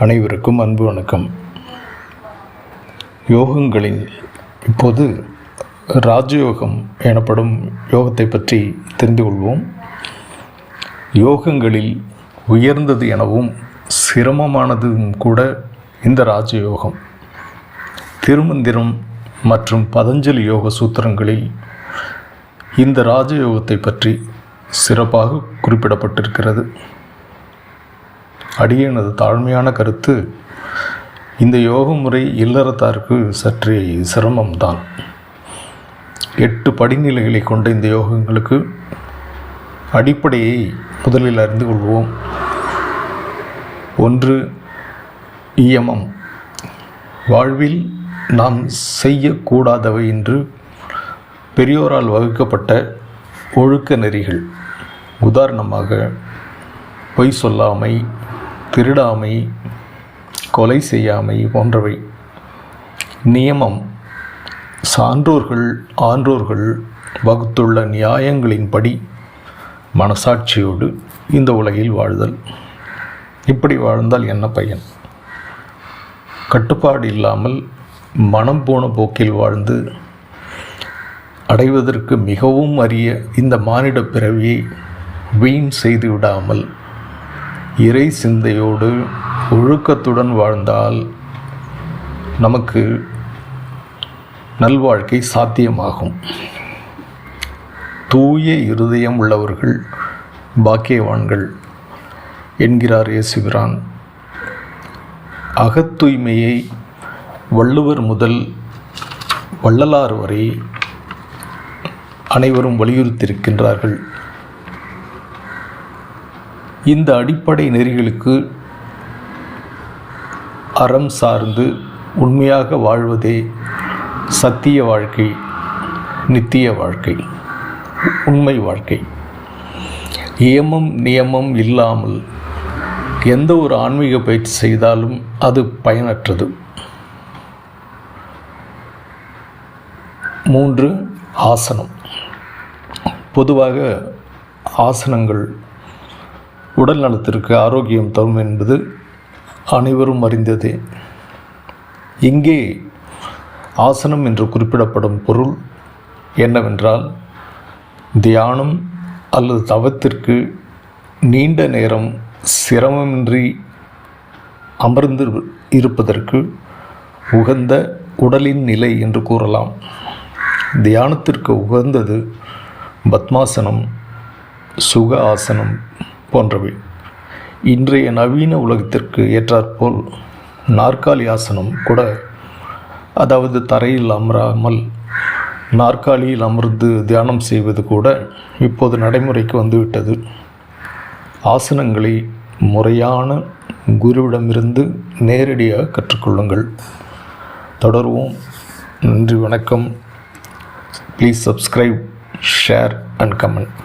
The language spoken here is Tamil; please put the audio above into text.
அனைவருக்கும் அன்பு வணக்கம். யோகங்களில் இப்போது ராஜயோகம் எனப்படும் யோகத்தை பற்றி தெரிந்து கொள்வோம். யோகங்களில் உயர்ந்தது எனவும் சிரமமானதும் கூட இந்த ராஜயோகம். திருமந்திரம் மற்றும் பதஞ்சலி யோக சூத்திரங்களில் இந்த ராஜயோகத்தை பற்றி சிறப்பாக குறிப்பிடப்பட்டிருக்கிறது. அடியனது தாழ்மையான கருத்து. இந்த யோக முறை இல்லறத்தாருக்கு சற்றே சிரமம்தான். எட்டு படிநிலைகளை கொண்ட இந்த யோகங்களுக்கு அடிப்படையை முதலில் அறிந்து கொள்வோம். ஒன்று இயமம். வாழ்வில் நாம் செய்யக்கூடாதவை என்று பெரியோரால் வகுக்கப்பட்ட ஒழுக்க நெறிகள். உதாரணமாக பொய் சொல்லாமை திருடாமை கொலை செய்யாமை போன்றவை. நியமம். சான்றோர்கள் ஆன்றோர்கள் வகுத்துள்ள நியாயங்களின்படி மனசாட்சியோடு இந்த உலகில் வாழ்தல். இப்படி வாழ்ந்தால் என்ன பயன்? கட்டுப்பாடு இல்லாமல் மனம் போன போக்கில் வாழ்ந்து அடைவதற்கு மிகவும் அரிய இந்த மானிட பிறவியை வீண் செய்து விடாமல் இறை சிந்தையோடு ஒழுக்கத்துடன் வாழ்ந்தால் நமக்கு நல்வாழ்க்கை சாத்தியமாகும். தூய இருதயம் உள்ளவர்கள் பாக்கியவான்கள் என்கிறார் இயேசுபிரான். அகத்தூய்மையை வள்ளுவர் முதல் வள்ளலார் வரை அனைவரும் வலியுறுத்தியிருக்கின்றார்கள். இந்த அடிப்படை நெறிகளுக்கு அறம் சார்ந்து உண்மையாக வாழ்வதே சத்திய வாழ்க்கை நித்திய வாழ்க்கை உண்மை வாழ்க்கை. ஏமம் நியமம் இல்லாமல் எந்த ஒரு ஆன்மீக பயிற்சி செய்தாலும் அது பயனற்றது. மூன்று ஆசனம். பொதுவாக ஆசனங்கள் உடல் நலத்திற்கு ஆரோக்கியம் தரும் என்பது அனைவரும் அறிந்ததே. இங்கே ஆசனம் என்று குறிப்பிடப்படும் பொருள் என்னவென்றால் தியானம் அல்லது தவத்திற்கு நீண்ட நேரம் சிரமமின்றி அமர்ந்து இருப்பதற்கு உகந்த உடலின் நிலை என்று கூறலாம். தியானத்திற்கு உகந்தது பத்மாசனம் சுக ஆசனம். போன்றவை. இன்றைய நவீன உலகத்திற்கு ஏற்றாற்போல் நாற்காலி ஆசனம் கூட அதாவது தரையில் அமராமல் நாற்காலியில் அமர்ந்து தியானம் செய்வது கூட இப்போது நடைமுறைக்கு வந்துவிட்டது. ஆசனங்களை முறையான குருவிடமிருந்து நேரடியாக கற்றுக்கொள்ளுங்கள். தொடர்வோம். நன்றி வணக்கம். Please subscribe share and comment